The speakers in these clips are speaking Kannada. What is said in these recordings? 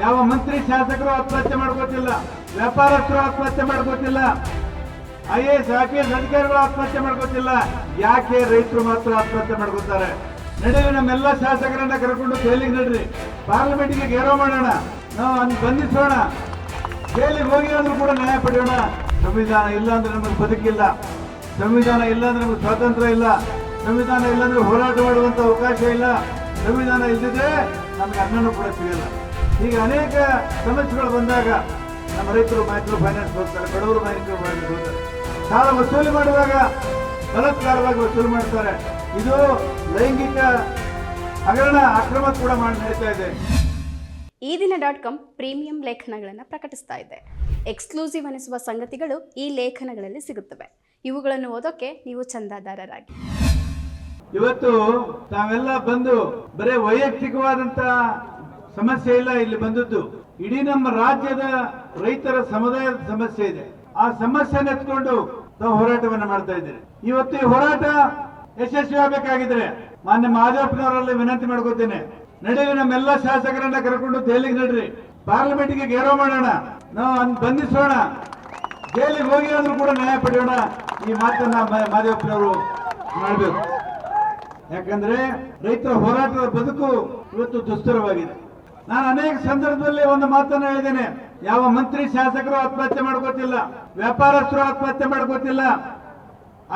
ಯಾವ ಮಂತ್ರಿ ಶಾಸಕರು ಆತ್ಮಹತ್ಯೆ ಮಾಡ್ಕೋತಿಲ್ಲ? ವ್ಯಾಪಾರಸ್ಥರು ಆತ್ಮಹತ್ಯೆ ಮಾಡ್ಕೋತಿಲ್ಲ? ಐ ಎ ಎಸ್ ಐ ಅಧಿಕಾರಿಗಳು ಆತ್ಮಹತ್ಯೆ ಮಾಡ್ಕೋತಿಲ್ಲ? ಯಾಕೆ ರೈತರು ಮಾತ್ರ ಆತ್ಮಹತ್ಯೆ ಮಾಡ್ಕೋತಾರೆ? ನಡೀರಿ ನಮ್ಮೆಲ್ಲ ಶಾಸಕರನ್ನ ಕರ್ಕೊಂಡು ಜೈಲಿಗೆ ನಡ್ರಿ. ಪಾರ್ಲಿಮೆಂಟ್ಗೆ ಗೇರೋ ಮಾಡೋಣ. ನಾವು ಅಲ್ಲಿ ಬಂಧಿಸೋಣ. ಜೈಲಿಗೆ ಹೋಗಿ ಅಂದ್ರೂ ಕೂಡ ನ್ಯಾಯ ಪಡೆಯೋಣ. ಸಂವಿಧಾನ ಇಲ್ಲ ಅಂದ್ರೆ ನಮಗೆ ಬದುಕಿಲ್ಲ. ಸಂವಿಧಾನ ಇಲ್ಲ ಅಂದ್ರೆ ನಮಗೆ ಸ್ವಾತಂತ್ರ್ಯ ಇಲ್ಲ. ಸಂವಿಧಾನ ಇಲ್ಲ ಅಂದ್ರೆ ಹೋರಾಟ ಮಾಡುವಂತ ಅವಕಾಶ ಇಲ್ಲ. ಸಂವಿಧಾನ ಇಲ್ಲದಿದ್ರೆ ನಮಗೆ ಅನ್ನನೂ ಕೂಡ ಸಿಗಲ್ಲ. ಈಗ ಅನೇಕ ಸಮಸ್ಯೆಗಳು ಬಂದಾಗ ನಮ್ಮ ರೈತರು ಮೈಕ್ರೋ ಫೈನಾನ್ಸ್ ಹೋಗ್ತಾರೆ ಬಡವರು ಮೈಕ್ರೋ ಫೈನಾನ್ಸ್ ಹೋಗ್ತಾರೆ ಸಾಲ ವಸೂಲಿ ಮಾಡುವಾಗ ಬಲತ್ಕಾರವಾಗಿ ವಸೂಲಿ ಮಾಡ್ತಾರೆ. ಇದು ಲೈಂಗಿಕ ಹಗರಣ ಅಕ್ರಮ ಕೂಡ ಮಾಡಿ ನಡೀತಾ ಇದೆ. ಈ ದಿನ ಡಾಟ್ ಕಾಮ್ ಪ್ರೀಮಿಯಂ ಲೇಖನಗಳನ್ನು ಪ್ರಕಟಿಸ್ತಾ ಇದೆ. ಎಕ್ಸ್ಕ್ಲೂಸಿವ್ ಅನಿಸುವ ಸಂಗತಿಗಳು ಈ ಲೇಖನಗಳಲ್ಲಿ ಸಿಗುತ್ತವೆ. ಇವುಗಳನ್ನು ಓದೋಕೆ ನೀವು ಚಂದಾದಾರರಾಗಿ. ಇವತ್ತು ತಾವೆಲ್ಲ ಬಂದು ಬರೀ ವೈಯಕ್ತಿಕವಾದಂತ ಸಮಸ್ಯೆ ಇಲ್ಲ, ಇಲ್ಲಿ ಬಂದದ್ದು. ಇಡೀ ನಮ್ಮ ರಾಜ್ಯದ ರೈತರ ಸಮುದಾಯದ ಸಮಸ್ಯೆ ಇದೆ. ಆ ಸಮಸ್ಯೆನ ಎತ್ಕೊಂಡು ತಾವು ಹೋರಾಟವನ್ನು ಮಾಡ್ತಾ ಇದ್ದೀರಿ. ಇವತ್ತು ಈ ಹೋರಾಟ ಯಶಸ್ವಿ ಆಗಬೇಕಾಗಿದ್ರೆ ಮಾನ್ಯ ಮಹಾದೇವಪ್ಪನವರಲ್ಲಿ ವಿನಂತಿ ಮಾಡ್ಕೋತೇನೆ. ನಡೀರಿ ನಮ್ಮೆಲ್ಲ ಶಾಸಕರನ್ನ ಕರ್ಕೊಂಡು ದೆಹಲಿಗೆ ನಡ್ರಿ. ಪಾರ್ಲಿಮೆಂಟ್ಗೆ ಗೇರೋ ಮಾಡೋಣ. ನಾವು ಬಂಧಿಸೋಣ. ಜೈಲಿಗೆ ಹೋಗಿ ಅಂದ್ರೂ ಕೂಡ ನ್ಯಾಯ ಪಡೆಯೋಣ. ಈ ಮಾತನ್ನ ಮ- ಮಹಾದೇವಪ್ಪನವರು ಮಾಡಬೇಕು. ಯಾಕಂದ್ರೆ ರೈತರ ಹೋರಾಟದ ಬದುಕು ಇವತ್ತು ದುಸ್ತರವಾಗಿದೆ. ನಾನು ಅನೇಕ ಸಂದರ್ಭದಲ್ಲಿ ಒಂದು ಮಾತನ್ನು ಹೇಳಿದ್ದೇನೆ. ಯಾವ ಮಂತ್ರಿ, ಶಾಸಕರು ಆತ್ಮಹತ್ಯೆ ಮಾಡ್ಕೋತಿಲ್ಲ. ವ್ಯಾಪಾರಸ್ಥರು ಆತ್ಮಹತ್ಯೆ ಮಾಡ್ಕೋತಿಲ್ಲ.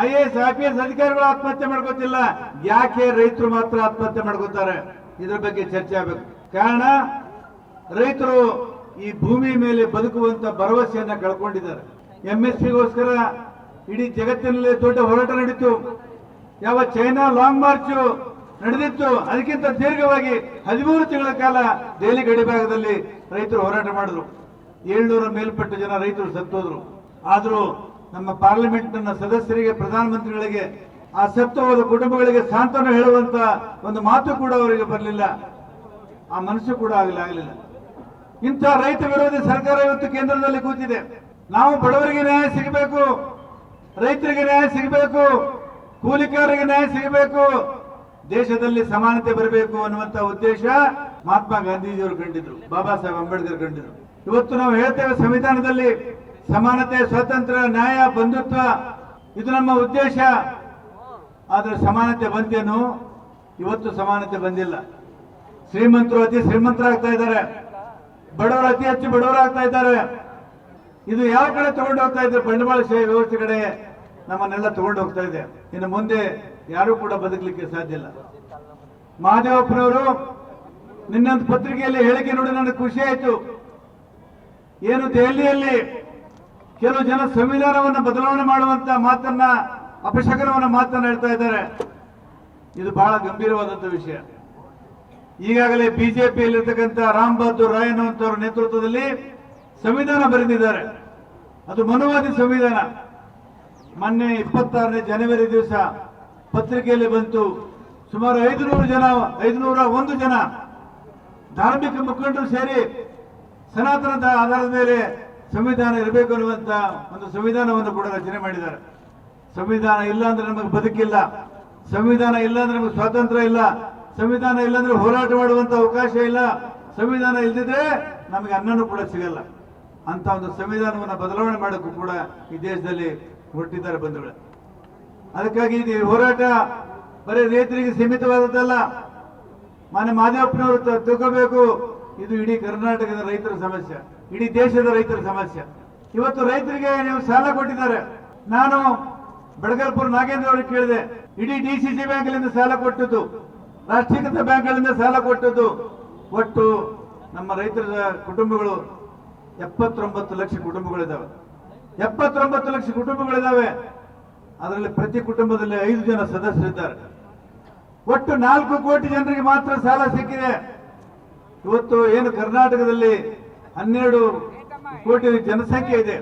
I A S I P S ಅಧಿಕಾರಿಗಳು ಆತ್ಮಹತ್ಯೆ ಮಾಡ್ಕೋತಿಲ್ಲ. ಯಾಕೆ ರೈತರು ಮಾತ್ರ ಆತ್ಮಹತ್ಯೆ ಮಾಡ್ಕೋತಾರೆ? ಇದ್ರ ಬಗ್ಗೆ ಚರ್ಚೆ ಆಗಬೇಕು. ಕಾರಣ, ರೈತರು ಈ ಭೂಮಿ ಮೇಲೆ ಬದುಕುವಂತ ಭರವಸೆಯನ್ನ ಕಳ್ಕೊಂಡಿದ್ದಾರೆ. ಎಂ ಎಸ್ ಪಿಗೋಸ್ಕರ ಇಡೀ ಜಗತ್ತಿನಲ್ಲಿ ದೊಡ್ಡ ಹೋರಾಟ ನಡೀತು. ಯಾವ ಚೈನಾ ಲಾಂಗ್ ಮಾರ್ಚ್ ನಡೆದಿತ್ತು. ಅದಕ್ಕಿಂತ ದೀರ್ಘವಾಗಿ ಹದಿಮೂರು ತಿಂಗಳ ಕಾಲ ದೆಹಲಿ ಗಡಿಭಾಗದಲ್ಲಿ ರೈತರು ಹೋರಾಟ ಮಾಡಿದ್ರು. ಏಳ್ನೂರ ಮೇಲ್ಪಟ್ಟು ಜನ ರೈತರು ಸತ್ತೋದ್ರು. ಆದರೂ ನಮ್ಮ ಪಾರ್ಲಿಮೆಂಟ್ನ ಸದಸ್ಯರಿಗೆ, ಪ್ರಧಾನಮಂತ್ರಿಗಳಿಗೆ, ಆ ಸತ್ತು ಹೋದ ಕುಟುಂಬಗಳಿಗೆ ಸಾಂತ್ವನ ಹೇಳುವಂತ ಒಂದು ಮಾತು ಕೂಡ ಅವರಿಗೆ ಬರಲಿಲ್ಲ. ಆ ಮನಸ್ಸು ಕೂಡ ಆಗಲಿ, ಆಗಲಿಲ್ಲ. ಇಂಥ ರೈತ ವಿರೋಧಿ ಸರ್ಕಾರ ಇವತ್ತು ಕೇಂದ್ರದಲ್ಲಿ ಕೂತಿದೆ. ನಾವು ಬಡವರಿಗೆ ನ್ಯಾಯ ಸಿಗಬೇಕು, ರೈತರಿಗೆ ನ್ಯಾಯ ಸಿಗಬೇಕು, ಕೂಲಿಕಾರರಿಗೆ ನ್ಯಾಯ ಸಿಗಬೇಕು ದೇಶದಲ್ಲಿ ಸಮಾನತೆ ಬರಬೇಕು ಅನ್ನುವಂತ ಉದ್ದೇಶ ಮಹಾತ್ಮ ಗಾಂಧೀಜಿಯವರು ಕಂಡಿದ್ರು, ಬಾಬಾ ಸಾಹೇಬ್ ಅಂಬೇಡ್ಕರ್ ಕಂಡಿದ್ರು. ಇವತ್ತು ನಾವು ಹೇಳ್ತೇವೆ ಸಂವಿಧಾನದಲ್ಲಿ ಸಮಾನತೆ, ಸ್ವಾತಂತ್ರ್ಯ, ನ್ಯಾಯ, ಬಂಧುತ್ವ, ಇದು ನಮ್ಮ ಉದ್ದೇಶ. ಆದ್ರೆ ಸಮಾನತೆ ಬಂದೇನು ಇವತ್ತು ಸಮಾನತೆ ಬಂದಿಲ್ಲ. ಶ್ರೀಮಂತರು ಅತಿ ಶ್ರೀಮಂತರಾಗ್ತಾ ಇದ್ದಾರೆ. ಬಡವರು ಅತಿ ಹೆಚ್ಚು ಬಡವರಾಗ್ತಾ ಇದ್ದಾರೆ. ಇದು ಯಾವ ಕಡೆ ತಗೊಂಡು ಹೋಗ್ತಾ ಇದೆ ಬಂಡವಾಳಶಾಹಿ ವ್ಯವಸ್ಥೆ ಕಡೆ. ನಮ್ಮನ್ನೆಲ್ಲ ತಗೊಂಡು ಹೋಗ್ತಾ ಇದೆ. ಇನ್ನು ಮುಂದೆ ಯಾರು ಕೂಡ ಬದುಕಲಿಕ್ಕೆ ಸಾಧ್ಯ ಇಲ್ಲ. ಮಹಾದೇವಪ್ಪನವರು ನಿನ್ನೊಂದು ಪತ್ರಿಕೆಯಲ್ಲಿ ಹೇಳಿಕೆ ನೋಡಿ ನನಗೆ ಖುಷಿ ಆಯ್ತು. ಏನು ದೆಹಲಿಯಲ್ಲಿ ಕೆಲವು ಜನ ಸಂವಿಧಾನವನ್ನು ಬದಲಾವಣೆ ಮಾಡುವಂತ ಮಾತನ್ನ, ಅಪಶಕನವನ್ನ ಮಾತನ್ನ ಹೇಳ್ತಾ ಇದ್ದಾರೆ. ಇದು ಬಹಳ ಗಂಭೀರವಾದಂತ ವಿಷಯ. ಈಗಾಗಲೇ ಬಿಜೆಪಿಯಲ್ಲಿರ್ತಕ್ಕಂಥ ರಾಮ್ ಬಹದ್ದೂರ್ ರಾಯ್ ಅನ್ನುವಂಥವ್ರ ನೇತೃತ್ವದಲ್ಲಿ ಸಂವಿಧಾನ ಬರೆದಿದ್ದಾರೆ. ಅದು ಮನುವಾದಿ ಸಂವಿಧಾನ. ಮೊನ್ನೆ ಇಪ್ಪತ್ತಾರನೇ ಜನವರಿ ದಿವಸ ಪತ್ರಿಕೆಯಲ್ಲಿ ಬಂತು ಸುಮಾರು ಐದುನೂರು ಜನ, ಐದುನೂರ ಒಂದು ಜನ ಧಾರ್ಮಿಕ ಮುಖಂಡರು ಸೇರಿ ಸನಾತನದ ಆಧಾರದ ಮೇಲೆ ಸಂವಿಧಾನ ಇರಬೇಕು ಅನ್ನುವಂತ ಒಂದು ಸಂವಿಧಾನವನ್ನು ಕೂಡ ರಚನೆ ಮಾಡಿದ್ದಾರೆ. ಸಂವಿಧಾನ ಇಲ್ಲ ಅಂದ್ರೆ ನಮಗೆ ಬದುಕಿಲ್ಲ. ಸಂವಿಧಾನ ಇಲ್ಲ ಅಂದ್ರೆ ನಮಗೆ ಸ್ವಾತಂತ್ರ್ಯ ಇಲ್ಲ. ಸಂವಿಧಾನ ಇಲ್ಲ ಅಂದ್ರೆ ಹೋರಾಟ ಮಾಡುವಂತ ಅವಕಾಶ ಇಲ್ಲ. ಸಂವಿಧಾನ ಇಲ್ದಿದ್ರೆ ನಮಗೆ ಅನ್ನನೂ ಕೂಡ ಸಿಗಲ್ಲ. ಅಂತ ಒಂದು ಸಂವಿಧಾನವನ್ನು ಬದಲಾವಣೆ ಮಾಡೋಕ್ಕೂ ಕೂಡ ಈ ದೇಶದಲ್ಲಿ ಹೊರಟಿದ್ದಾರೆ ಬಂಧುಗಳೇ. ಅದಕ್ಕಾಗಿ ಇದು ಹೋರಾಟ ಬರೀ ರೈತರಿಗೆ ಸೀಮಿತವಾದದ್ದಲ್ಲ, ಮಾನ್ಯ ಮಾದೇವಪ್ಪನವರು ತಗೋಬೇಕು ಇದು ಇಡೀ ಕರ್ನಾಟಕದ ರೈತರ ಸಮಸ್ಯೆ, ಇಡೀ ದೇಶದ ರೈತರ ಸಮಸ್ಯೆ. ಇವತ್ತು ರೈತರಿಗೆ ನೀವು ಸಾಲ ಕೊಟ್ಟಿದ್ದಾರೆ. ನಾನು ಬೆಳಗಲ್ಪುರ ನಾಗೇಂದ್ರ ಅವರಿಗೆ ಕೇಳಿದೆ, ಇಡೀ ಡಿ ಸಿ ಸಿ ಬ್ಯಾಂಕ್ಗಳಿಂದ ಸಾಲ ಕೊಟ್ಟದ್ದು, ರಾಷ್ಟ್ರೀಕೃತ ಬ್ಯಾಂಕ್ಗಳಿಂದ ಸಾಲ ಕೊಟ್ಟದ್ದು, ಒಟ್ಟು ನಮ್ಮ ರೈತರ ಕುಟುಂಬಗಳು ಎಪ್ಪತ್ತೊಂಬತ್ತು ಲಕ್ಷ ಕುಟುಂಬಗಳಿದ್ದಾವೆ. ಎಪ್ಪತ್ತೊಂಬತ್ತು ಲಕ್ಷ ಕುಟುಂಬಗಳಿದ್ದಾವೆ ಅದರಲ್ಲಿ ಪ್ರತಿ ಕುಟುಂಬದಲ್ಲಿ ಐದು ಜನ ಸದಸ್ಯರಿದ್ದಾರೆ. ಒಟ್ಟು ನಾಲ್ಕು ಕೋಟಿ ಜನರಿಗೆ ಮಾತ್ರ ಸಾಲ ಸಿಕ್ಕಿದೆ. ಇವತ್ತು ಏನು ಕರ್ನಾಟಕದಲ್ಲಿ ಹನ್ನೆರಡು ಕೋಟಿ ಜನಸಂಖ್ಯೆ ಇದೆ.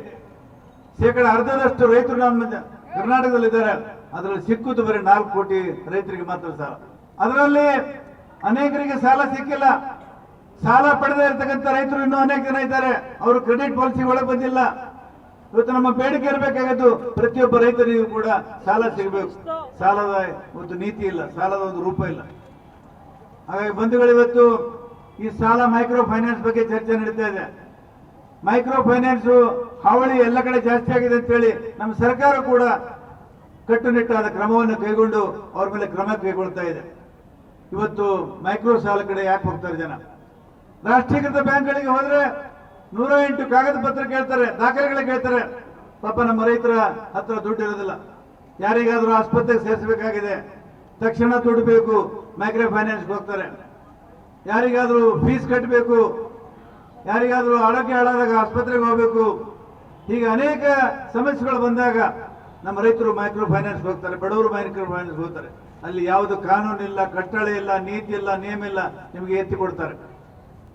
ಶೇಕಡ ಅರ್ಧದಷ್ಟು ರೈತರು ನಮ್ಮ ಕರ್ನಾಟಕದಲ್ಲಿದ್ದಾರೆ. ಅದರಲ್ಲಿ ಸಿಕ್ಕುದು ಬರೀ ನಾಲ್ಕು ಕೋಟಿ ರೈತರಿಗೆ ಮಾತ್ರ ಸಾಲ. ಅದರಲ್ಲಿ ಅನೇಕರಿಗೆ ಸಾಲ ಸಿಕ್ಕಿಲ್ಲ. ಸಾಲ ಪಡೆದೇ ಇರತಕ್ಕಂಥ ರೈತರು ಇನ್ನೂ ಅನೇಕ ಜನ ಇದ್ದಾರೆ. ಅವರು ಕ್ರೆಡಿಟ್ ಪಾಲಿಸಿ ಒಳಗೆ ಬಂದಿಲ್ಲ. ಇವತ್ತು ನಮ್ಮ ಬೇಡಿಕೆ ಇರಬೇಕಾಗಿದ್ದು ಪ್ರತಿಯೊಬ್ಬ ರೈತರಿಗೂ ಕೂಡ ಸಾಲ ಸಿಗಬೇಕು. ಸಾಲದ ಒಂದು ನೀತಿ ಇಲ್ಲ, ಸಾಲದ ಒಂದು ರೂಪ ಇಲ್ಲ. ಹಾಗಾಗಿ ಬಂಧುಗಳು, ಇವತ್ತು ಈ ಸಾಲ ಮೈಕ್ರೋ ಫೈನಾನ್ಸ್ ಬಗ್ಗೆ ಚರ್ಚೆ ನಡೀತಾ ಇದೆ. ಮೈಕ್ರೋ ಫೈನಾನ್ಸ್ ಹಾವಳಿ ಎಲ್ಲ ಕಡೆ ಜಾಸ್ತಿ ಆಗಿದೆ ಅಂತ ಹೇಳಿ ನಮ್ಮ ಸರ್ಕಾರ ಕೂಡ ಕಟ್ಟುನಿಟ್ಟಾದ ಕ್ರಮವನ್ನು ಕೈಗೊಂಡು ಅವ್ರ ಮೇಲೆ ಕ್ರಮ ಕೈಗೊಳ್ತಾ ಇದೆ. ಇವತ್ತು ಮೈಕ್ರೋ ಸಾಲ ಕಡೆ ಯಾಕೆ ಹೋಗ್ತಾರೆ ಜನ? ರಾಷ್ಟ್ರೀಕೃತ ಬ್ಯಾಂಕ್ಗಳಿಗೆ ಹೋದ್ರೆ ನೂರ ಎಂಟು ಕಾಗದ ಪತ್ರ ಕೇಳ್ತಾರೆ, ದಾಖಲೆಗಳೇ ಕೇಳ್ತಾರೆ. ಪಾಪ ನಮ್ಮ ರೈತರ ಹತ್ರ ದುಡ್ಡು ಇರೋದಿಲ್ಲ. ಯಾರಿಗಾದರೂ ಆಸ್ಪತ್ರೆಗೆ ಸೇರಿಸಬೇಕಾಗಿದೆ. ತಕ್ಷಣ ದುಡ್ಡು ಬೇಕು, ಮೈಕ್ರೋ ಫೈನಾನ್ಸ್ಗೆ ಹೋಗ್ತಾರೆ. ಯಾರಿಗಾದರೂ ಫೀಸ್ ಕಟ್ಟಬೇಕು ಯಾರಿಗಾದರೂ ಆರೋಗ್ಯ ಹಾಳಾದಾಗ ಆಸ್ಪತ್ರೆಗೆ ಹೋಗಬೇಕು. ಹೀಗೆ ಅನೇಕ ಸಮಸ್ಯೆಗಳು ಬಂದಾಗ ನಮ್ಮ ರೈತರು ಮೈಕ್ರೋ ಫೈನಾನ್ಸ್ ಹೋಗ್ತಾರೆ, ಬಡವರು ಮೈಕ್ರೋ ಫೈನಾನ್ಸ್ ಹೋಗ್ತಾರೆ. ಅಲ್ಲಿ ಯಾವುದು ಕಾನೂನು ಇಲ್ಲ, ಕಟ್ಟಳೆ ಇಲ್ಲ, ನೀತಿ ಇಲ್ಲ, ನಿಯಮ ಇಲ್ಲ, ನಿಮಗೆ ಎತ್ತಿ ಕೊಡ್ತಾರೆ.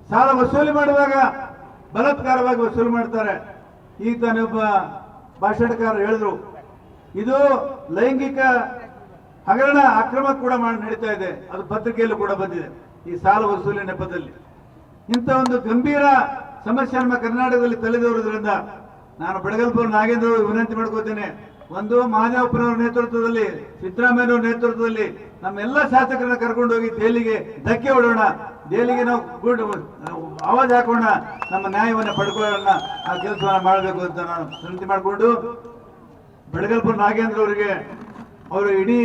ಸಾಲ ವಸೂಲಿ ಮಾಡುವಾಗ ಬಲಾತ್ಕಾರವಾಗಿ ವಸೂಲಿ ಮಾಡ್ತಾರೆ. ಈಗ ತಾನೊಬ್ಬ ಭಾಷಣಕಾರ ಹೇಳಿದ್ರು, ಇದು ಲೈಂಗಿಕ ಹಗರಣ ಅಕ್ರಮ ಕೂಡ ಮಾಡಿ, ನಡೀತಾ ಇದೆ. ಅದು ಪತ್ರಿಕೆಯಲ್ಲೂ ಕೂಡ ಬಂದಿದೆ, ಈ ಸಾಲ ವಸೂಲಿ ನೆಪದಲ್ಲಿ. ಇಂಥ ಒಂದು ಗಂಭೀರ ಸಮಸ್ಯೆ ನಮ್ಮ ಕರ್ನಾಟಕದಲ್ಲಿ ತಲೆದೋರೋದ್ರಿಂದ ನಾನು ಬೆಳಗಲ್ಪುರ ನಾಗೇಂದ್ರ ವಿನಂತಿ ಮಾಡ್ಕೋತೇನೆ ಒಂದು ಮಹಾದೇವಪ್ಪನವರ ನೇತೃತ್ವದಲ್ಲಿ, ಸಿದ್ದರಾಮಯ್ಯನವರ ನೇತೃತ್ವದಲ್ಲಿ ನಮ್ಮೆಲ್ಲ ಶಾಸಕರನ್ನ ಕರ್ಕೊಂಡು ಹೋಗಿ ದೆಹಲಿಗೆ ಧಕ್ಕೆ ಹೊಡೋಣ. ದೆಹಲಿಗೆ ನಾವು ಗುಡ್ ಆವಾಜ್ ಹಾಕೋಣ, ನಮ್ಮ ನ್ಯಾಯವನ್ನು ಪಡ್ಕೊಳ್ಳೋಣ, ಆ ಕೆಲಸವನ್ನು ಮಾಡಬೇಕು ಅಂತ ನಾನು ವಿನಂತಿ ಮಾಡಿಕೊಂಡು ಬೆಳಗಲ್ಪುರ ನಾಗೇಂದ್ರ ಅವರಿಗೆ ಅವರು ಇಡೀ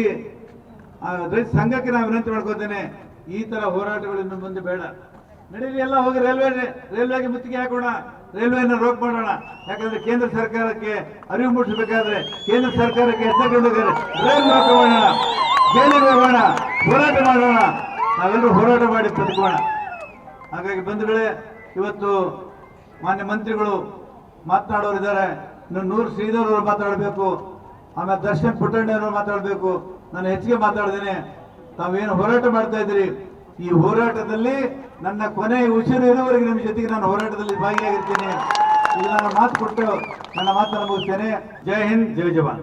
ರೈತ ಸಂಘಕ್ಕೆ ನಾನು ವಿನಂತಿ ಮಾಡ್ಕೋತೇನೆ ಈ ತರ ಹೋರಾಟಗಳು ಇನ್ನು ಮುಂದೆ ಬೇಡ. ನಡೀಲಿ ಎಲ್ಲ ಹೋಗಿ ರೈಲ್ವೆ, ರೈಲ್ವೆಗೆ ಮುತ್ತಿಗೆ ಹಾಕೋಣ, ರೈಲ್ವೆಯನ್ನು ರೋಕ್ ಮಾಡೋಣ. ಯಾಕಂದ್ರೆ ಕೇಂದ್ರ ಸರ್ಕಾರಕ್ಕೆ ಅರಿವು ಮೂಡಿಸಬೇಕಾದ್ರೆ, ಕೇಂದ್ರ ಸರ್ಕಾರಕ್ಕೆ ಹೆಸರು ರೈಲ್ ಮಾಡೋಣ, ಜೈಲಿಗೆ ಹೋಗೋಣ, ಹೋರಾಟ ಮಾಡೋಣ. ನಾವೆಲ್ಲರೂ ಹೋರಾಟ ಮಾಡಿ ಬದುಕೋಣ ಹಾಗಾಗಿ ಬಂಧುಗಳೇ, ಇವತ್ತು ಮಾನ್ಯ ಮಂತ್ರಿಗಳು ಮಾತನಾಡೋರಿದ್ದಾರೆ ಇನ್ನು ನೂರು ಶ್ರೀಧರ್ ಅವರು ಮಾತಾಡಬೇಕು ಆಮೇಲೆ ದರ್ಶನ್ ಪುಟ್ಟಣ್ಣ ಅವರು ಮಾತಾಡಬೇಕು ನಾನು ಹೆಚ್ಚಿಗೆ ಮಾತಾಡ್ದೇನೆ ತಾವೇನು ಹೋರಾಟ ಮಾಡ್ತಾ ಇದ್ದೀರಿ? ಈ ಹೋರಾಟದಲ್ಲಿ ನನ್ನ ಕೊನೆ ಉಸಿರು ಇರುವವರೆಗೆ ನಿಮ್ಮ ಜೊತೆಗೆ ನಾನು ಹೋರಾಟದಲ್ಲಿ ಭಾಗಿಯಾಗಿರ್ತೇನೆ. ಇದು ನಾನು ಮಾತು ಕೊಟ್ಟು ನನ್ನ ಮಾತನ್ನು ಮುಗಿಸ್ತೇನೆ. ಜೈ ಹಿಂದ್, ಜೈ ಜವಾನ್.